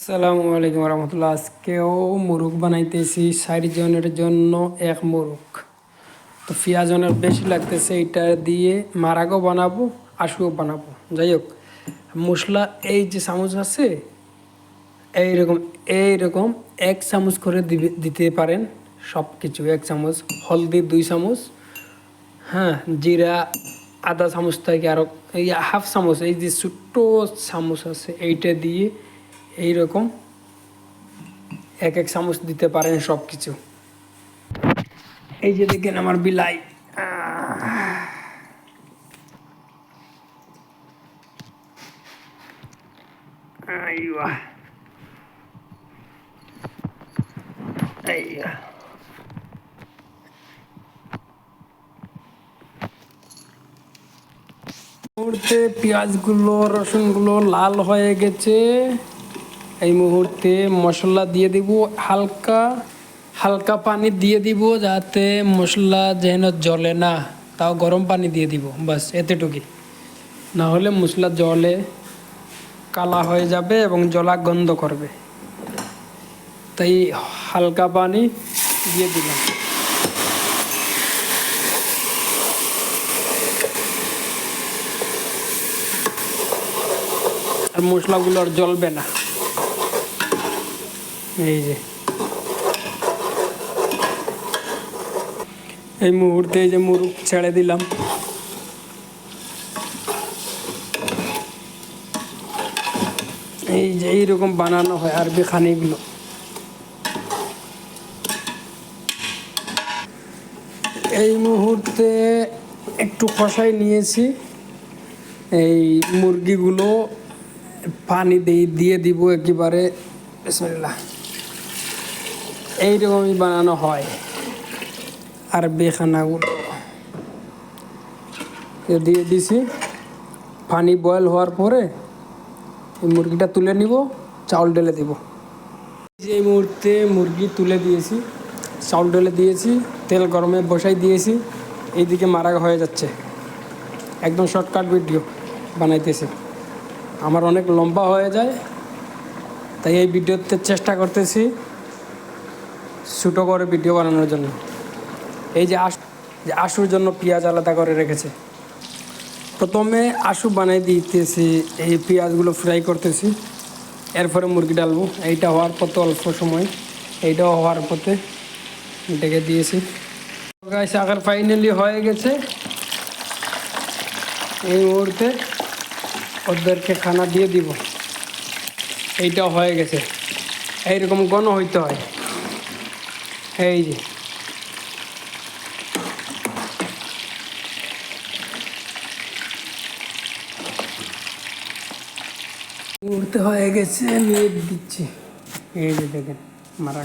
আসসালামু আলাইকুম রহমতুল্লাহ। আজকেও মুরুগ বানাইতেছি, ষাট জনের জন্য এক মুরুগ। তো পেঁয়াজনের বেশি লাগতেছে এটা দিয়ে মারাগও বানাবো, আশুও বানাবো। যাই হোক, মশলা এই যে চামচ আছে, এইরকম এইরকম এক চামচ করে দিতে পারেন সব কিছু এক চামচ হলদি, দুই চামচ হ্যাঁ জিরা আধা চামচ থেকে আরও এই হাফ চামচ, এই যে ছোট্ট চামচ আছে, এইটা দিয়ে এইরকম এক এক চামচ দিতে পারেন সব কিছু এই যে দেখেন আমার বিলাই। আইয়া মুহূর্তে পেঁয়াজগুলো, রসুনগুলো লাল হয়ে গেছে। এই মুহূর্তে মশলা দিয়ে দিব হালকা হালকা পানি দিয়ে দিব যাতে মশলা যেন জলে না, তাও গরম পানি দিয়ে দিব, বাস এতটুকুই। না হলে মশলা জলে কালা হয়ে যাবে এবং জলা গন্ধ করবে। তাই হালকা পানি দিয়ে দিলাম। আর মশলাগুলো আর জ্বলবে না। এই যে। এই মুহূর্তে এই যে মুরুগ ছেড়ে দিলাম। এই যে এইরকম বানানো হয় আরবি খানিগুলো এই মুহূর্তে একটু কষাই নিয়েছি। এই মুরগিগুলো পানি দিয়ে দিয়ে দিব একেবারে। বিসমিল্লাহ। এইরকমই বানানো হয়। আর বেখানাগুলো দিয়ে দিছি। পানি বয়েল হওয়ার পরে এই মুরগিটা তুলে নিব, চাউল ঢেলে দিব। এই মুহূর্তে মুরগি তুলে দিয়েছি, চাউল ঢেলে দিয়েছি, তেল গরমে বসাই দিয়েছি, এইদিকে মারা হয়ে যাচ্ছে। একদম শর্টকাট ভিডিও বানাইতেছি। আমার অনেক লম্বা হয়ে যায়, তাই এই ভিডিওতে চেষ্টা করতেছি। ছোটো করে ভিডিও বানানোর জন্য। এই যে আশু যে আশুর জন্য পেঁয়াজ আলাদা করে রেখেছে। প্রথমে আশু বানাই দিতেছি, এই পেঁয়াজগুলো ফ্রাই করতেছি। এরপরে মুরগি ডালবো। এইটা হওয়ার পথে অল্প সময়। এইটাও হওয়ার পথে ডেকে দিয়েছি। আগার ফাইনালি হয়ে গেছে। এই মুহূর্তে ওদেরকে খানা দিয়ে দিব। এইটাও হয়ে গেছে। এইরকম গণ হইতে হয়। এই যে। মুহূর্তে হয়ে গেছে নিয়ে দিচ্ছি। এই যে দেখেন মারা